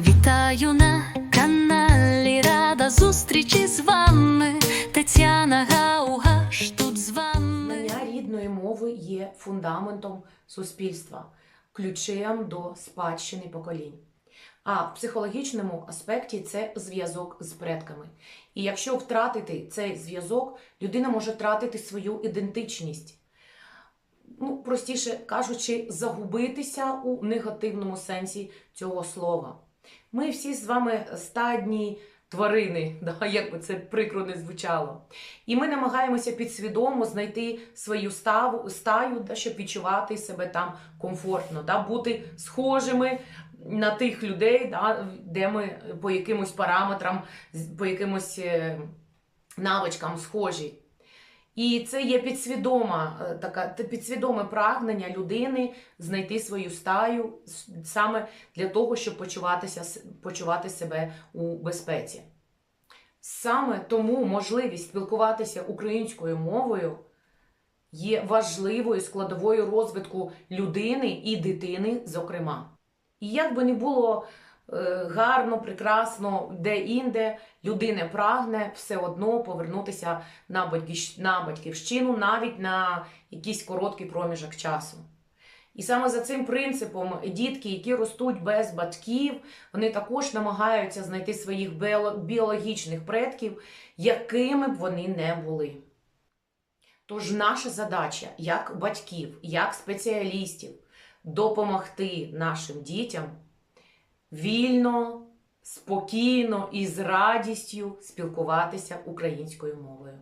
Вітаю на каналі Рада зустрічі з вами. Тетяна Гаугаш тут з вами. Знання рідної мови є фундаментом суспільства, ключем до спадщини поколінь. А в психологічному аспекті це зв'язок з предками. І якщо втратити цей зв'язок, людина може втратити свою ідентичність. Ну, простіше кажучи, загубитися у негативному сенсі цього слова. Ми всі з вами стадні тварини, да, як би це прикро не звучало. І ми намагаємося підсвідомо знайти свою ставу, стаю, да, щоб відчувати себе там комфортно, да, бути схожими на тих людей, да, де ми по якимось параметрам, по якимось е, навичкам схожі. І це є підсвідома, е, така, підсвідоме прагнення людини знайти свою стаю саме для того, щоб почуватися, почувати себе у безпеці. Саме тому можливість спілкуватися українською мовою є важливою складовою розвитку людини і дитини, зокрема. І як би не було гарно, прекрасно, де-інде, людина прагне все одно повернутися на батьківщину, навіть на якийсь короткий проміжок часу. І саме за цим принципом дітки, які ростуть без батьків, вони також намагаються знайти своїх біологічних предків, якими б вони не були. Тож наша задача як батьків, як спеціалістів допомогти нашим дітям вільно, спокійно і з радістю спілкуватися українською мовою.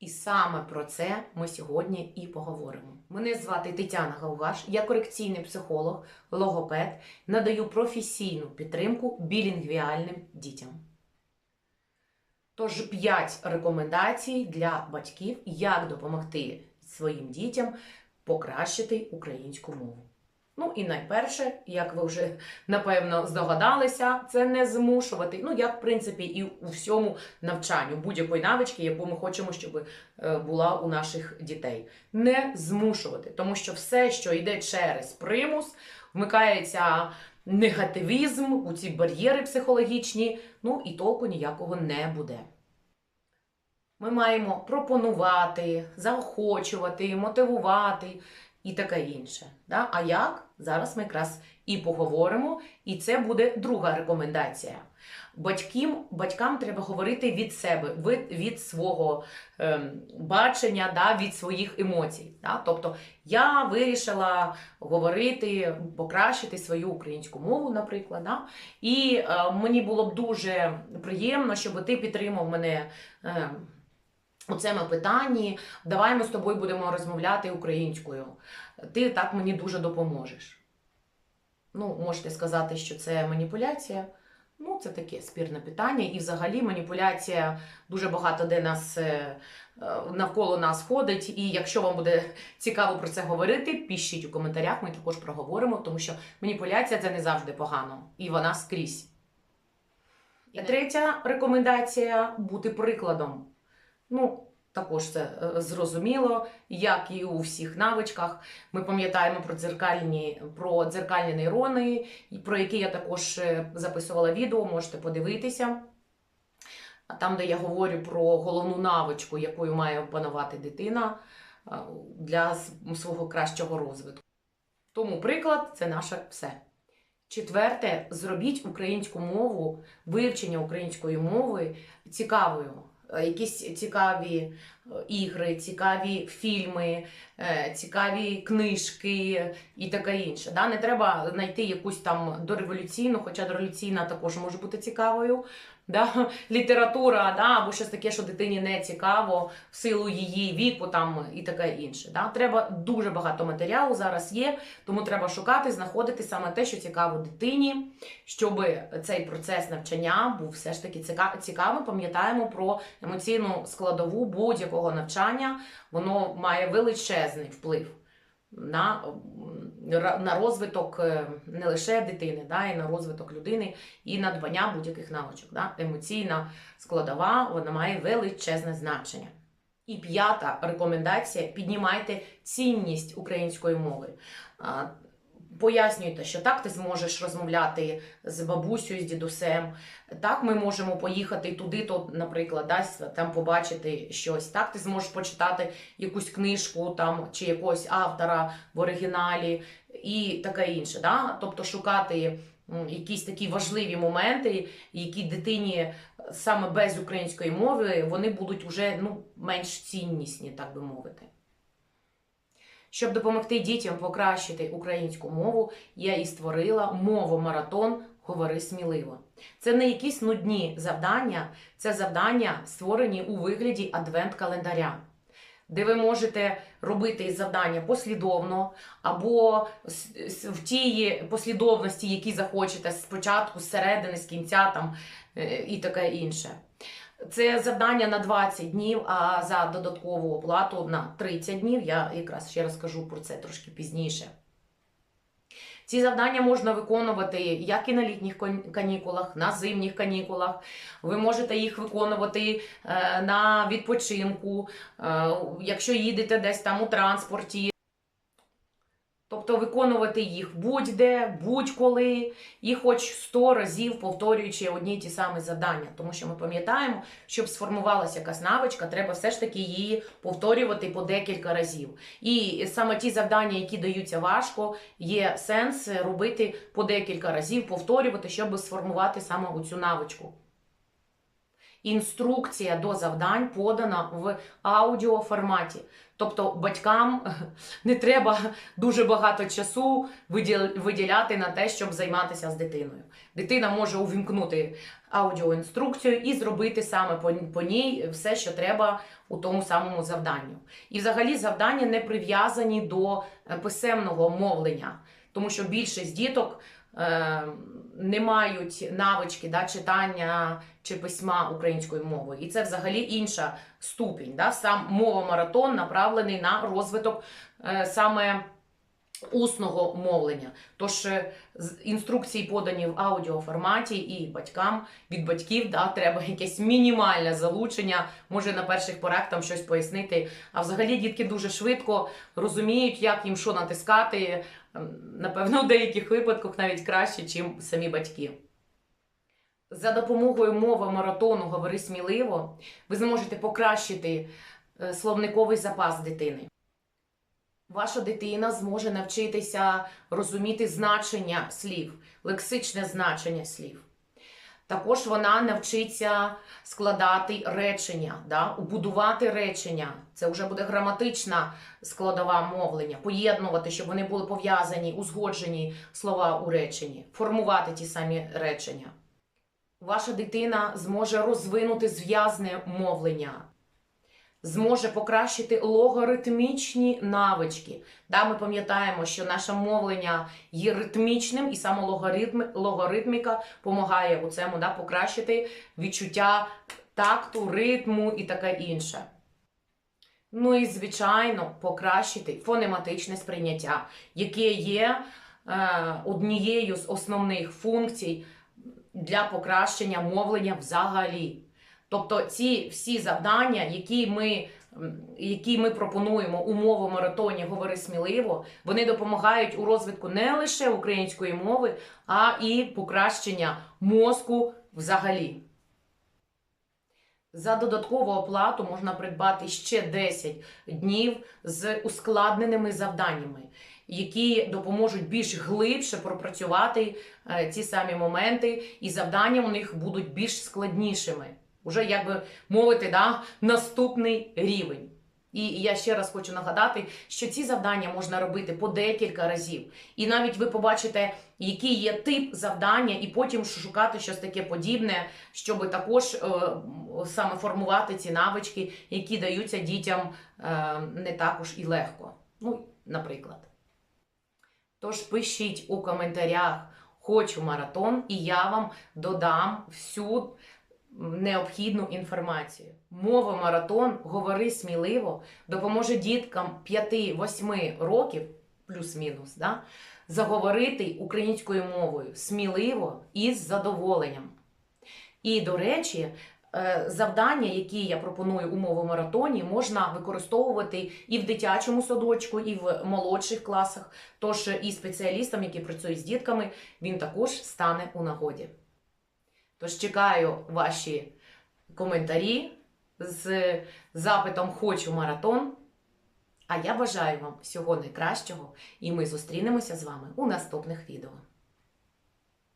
І саме про це ми сьогодні і поговоримо. Мене звати Тетяна Гаугаш, я корекційний психолог, логопед, надаю професійну підтримку білінгвіальним дітям. Тож 5 рекомендацій для батьків, як допомогти своїм дітям покращити українську мову. Ну і найперше, як ви вже напевно здогадалися, це не змушувати. Ну, як в принципі і у всьому навчанню будь-якої навички, яку ми хочемо, щоб е, була у наших дітей. Не змушувати, тому що все, що йде через примус, вмикається негативізм, у ці бар'єри психологічні, ну і толку ніякого не буде. Ми маємо пропонувати, заохочувати, мотивувати і таке інше. Да? А як? Зараз ми якраз і поговоримо, і це буде друга рекомендація. Батькам, батькам треба говорити від себе, від, від свого ем, бачення, да, від своїх емоцій. Да? Тобто я вирішила говорити, покращити свою українську мову, наприклад. Да? І е, мені було б дуже приємно, щоб ти підтримав мене. Е, у цьому питанні, давай ми з тобою будемо розмовляти українською. Ти так мені дуже допоможеш. Ну, можете сказати, що це маніпуляція. Ну, це таке спірне питання. І взагалі маніпуляція дуже багато де нас е, е, навколо нас ходить. І якщо вам буде цікаво про це говорити, пишіть у коментарях, ми також проговоримо, тому що маніпуляція це не завжди погано, і вона скрізь. І третя рекомендація бути прикладом. Ну, також це е, зрозуміло, як і у всіх навичках. Ми пам'ятаємо про дзеркальні, про дзеркальні нейрони, про які я також е, записувала відео, можете подивитися. Там, де я говорю про головну навичку, якою має опанувати дитина е, для свого кращого розвитку. Тому приклад це наше все. Четверте, зробіть українську мову, вивчення української мови цікавою. Е, Якісь цікаві е, ігри, цікаві фільми, е, цікаві книжки і таке інше. Да? Не треба знайти якусь там дореволюційну, хоча дореволюційна також може бути цікавою. Да? Література, да? або щось таке, що дитині не цікаво в силу її віку там, і таке інше. Да? Треба дуже багато матеріалу зараз є, тому треба шукати, знаходити саме те, що цікаво дитині, щоб цей процес навчання був все ж таки ціка- цікавим. Пам'ятаємо про емоційну складову будь-якого навчання, воно має величезний вплив на, на розвиток е, не лише дитини, да, і на розвиток людини, і надбання будь-яких навичок. Да. Емоційна складова вона має величезне значення. І п'ята рекомендація: піднімайте цінність української мови. Пояснюйте, що так ти зможеш розмовляти з бабусею, з дідусем. Так, ми можемо поїхати туди, то, наприклад, да, там побачити щось. Так, ти зможеш почитати якусь книжку там чи якогось автора в оригіналі і таке інше. Да? Тобто шукати якісь такі важливі моменти, які дитині саме без української мови вони будуть уже ну, менш ціннісні, так би мовити. Щоб допомогти дітям покращити українську мову, я і створила мову маратон Говори сміливо. Це не якісь нудні завдання, це завдання, створені у вигляді адвент-календаря, де ви можете робити завдання послідовно або в тій послідовності, які захочете, спочатку, з середини, з кінця там, е, і таке інше. Це завдання на 20 днів, а за додаткову оплату на 30 днів. Я якраз ще розкажу про це трошки пізніше. Ці завдання можна виконувати як і на літніх канікулах, на зимніх канікулах. Ви можете їх виконувати е, на відпочинку, е, якщо їдете десь там у транспорті. Тобто виконувати їх будь-де, будь-коли, і хоч 100 разів повторюючи одні й ті самі завдання. Тому що ми пам'ятаємо, щоб сформувалася якась навичка, треба все ж таки її повторювати по декілька разів. І саме ті завдання, які даються важко, є сенс робити по декілька разів, повторювати, щоб сформувати саме оцю навичку. Інструкція до завдань подана в аудіоформаті. Тобто батькам не треба дуже багато часу виділяти на те, щоб займатися з дитиною. Дитина може увімкнути аудіоінструкцію і зробити саме по, ній все, що треба у тому самому завданню. І взагалі завдання не прив'язані до писемного мовлення, тому що більшість діток не мають навички да, читання чи письма українською мовою. І це взагалі інша ступінь. Да? Сам мова маратон направлений на розвиток е, саме усного мовлення. Тож е, інструкції подані в аудіоформаті і батькам від батьків да, треба якесь мінімальне залучення, може на перших порах там щось пояснити. А взагалі дітки дуже швидко розуміють, як їм що натискати. Ем, Напевно, в деяких випадках навіть краще, ніж самі батьки. За допомогою мови маратону Говори сміливо, ви зможете покращити е, словниковий запас дитини. Ваша дитина зможе навчитися розуміти значення слів, лексичне значення слів. Також вона навчиться складати речення, да? убудувати речення. Це вже буде граматична складова мовлення, поєднувати, щоб вони були пов'язані, узгоджені слова у реченні, формувати ті самі речення. Ваша дитина зможе розвинути зв'язне мовлення, зможе покращити логаритмічні навички. Да, ми пам'ятаємо, що наше мовлення є ритмічним, і саме логаритм, логаритміка допомагає у цьому да, покращити відчуття такту, ритму і таке інше. Ну і, звичайно, покращити фонематичне сприйняття, яке є е, однією з основних функцій для покращення мовлення взагалі. Тобто ці всі завдання, які ми, які ми пропонуємо у мову маратоні Говори сміливо, вони допомагають у розвитку не лише української мови, а і покращення мозку взагалі. За додаткову оплату можна придбати ще 10 днів з ускладненими завданнями, які допоможуть більш глибше пропрацювати е, ці самі моменти, і завдання у них будуть більш складнішими. Уже, як би мовити, да, наступний рівень. І я ще раз хочу нагадати, що ці завдання можна робити по декілька разів. І навіть ви побачите, який є тип завдання, і потім шукати щось таке подібне, щоб також е, саме формувати ці навички, які даються дітям е, не також і легко. Ну, наприклад. Тож пишіть у коментарях хочу маратон, і я вам додам всю необхідну інформацію. Мова маратон говори сміливо допоможе діткам 5-8 років, плюс-мінус, да, заговорити українською мовою сміливо і з задоволенням. І, до речі, е, завдання, які я пропоную у мовомаратоні, можна використовувати і в дитячому садочку, і в молодших класах. Тож і спеціалістам, які працюють з дітками, він також стане у нагоді. Тож чекаю ваші коментарі з запитом Хочу маратон. А я бажаю вам всього найкращого, і ми зустрінемося з вами у наступних відео.